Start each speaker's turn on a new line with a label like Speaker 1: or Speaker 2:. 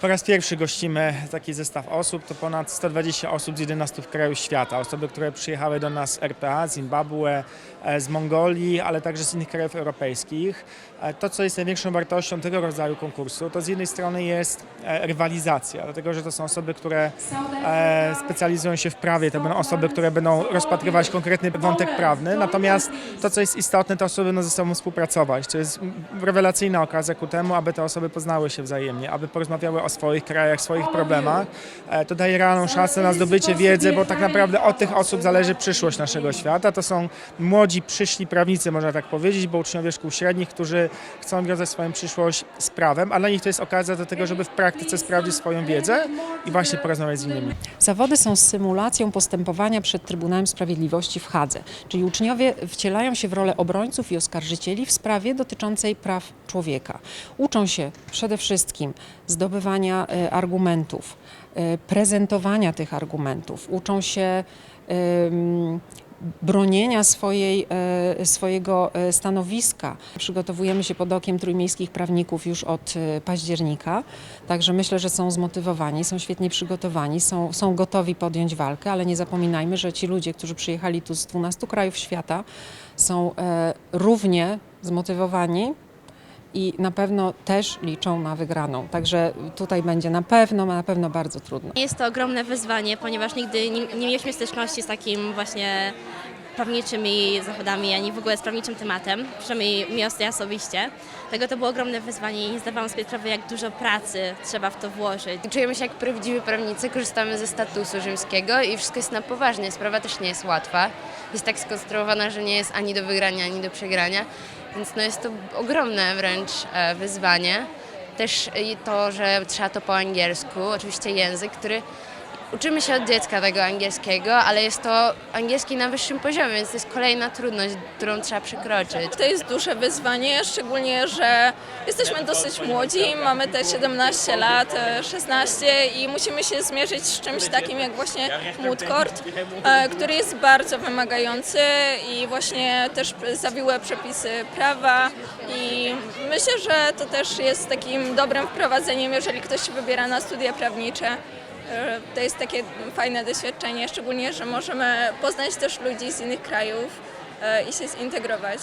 Speaker 1: Po raz pierwszy gościmy taki zestaw osób, to ponad 120 osób z 11 krajów świata. Osoby, które przyjechały do nas z RPA, z Zimbabwe, e, z Mongolii, ale także z innych krajów europejskich. E, To, co jest największą wartością tego rodzaju konkursu, to z jednej strony jest e, rywalizacja, dlatego że to są osoby, które specjalizują się w prawie, to będą osoby, które będą rozpatrywać konkretny wątek prawny, natomiast to, co jest istotne, to osoby będą ze sobą współpracować. To jest rewelacyjna okazja ku temu, aby te osoby poznały się wzajemnie, aby porozmawiały o swoich krajach, swoich problemach. E, To daje realną szansę na zdobycie wiedzy, bo tak naprawdę od tych osób zależy przyszłość naszego świata. To są młodzi, przyszli prawnicy, można tak powiedzieć, bo uczniowie szkół średnich, którzy chcą wiązać swoją przyszłość z prawem, a dla nich to jest okazja do tego, żeby w praktyce sprawdzić swoją wiedzę i właśnie porozmawiać z innymi.
Speaker 2: Zawody są symulacją postępowania przed Trybunałem Sprawiedliwości w Hadze, czyli uczniowie wcielają się w rolę obrońców i oskarżycieli w sprawie dotyczącej praw człowieka. Uczą się przede wszystkim zdobywania e, argumentów, e, prezentowania tych argumentów, uczą się bronienia swojej, e, swojego stanowiska. Przygotowujemy się pod okiem trójmiejskich prawników już od października, także myślę, że są zmotywowani, są świetnie przygotowani, są, są gotowi podjąć walkę, ale nie zapominajmy, że ci ludzie, którzy przyjechali tu z 12 krajów świata, są równie zmotywowani i na pewno też liczą na wygraną. Także tutaj będzie na pewno, na pewno bardzo trudno.
Speaker 3: Jest to ogromne wyzwanie, ponieważ nigdy nie, nie mieliśmy styczności z takim właśnie prawniczymi zachodami, ani w ogóle z prawniczym tematem, przynajmniej mi ja osobiście. Tego to było ogromne wyzwanie i nie zdawałam sobie sprawy, jak dużo pracy trzeba w to włożyć.
Speaker 4: Czujemy się jak prawdziwi prawnicy, korzystamy ze statusu rzymskiego i wszystko jest na poważnie. Sprawa też nie jest łatwa. Jest tak skonstruowana, że nie jest ani do wygrania, ani do przegrania, więc no jest to ogromne wręcz e, wyzwanie. Też to, że trzeba to po angielsku, oczywiście język, który uczymy się od dziecka tego angielskiego, ale jest to angielski na wyższym poziomie, więc to jest kolejna trudność, którą trzeba przekroczyć.
Speaker 5: To jest duże wyzwanie, szczególnie, że jesteśmy dosyć młodzi, mamy te 17 lat, e, 16 i musimy się zmierzyć z czymś takim jak właśnie mood court, e, który jest bardzo wymagający i właśnie też zawiłe przepisy prawa i myślę, że to też jest takim dobrym wprowadzeniem, jeżeli ktoś się wybiera na studia prawnicze. E, To jest takie fajne doświadczenie, szczególnie, że możemy poznać też ludzi z innych krajów e, i się zintegrować.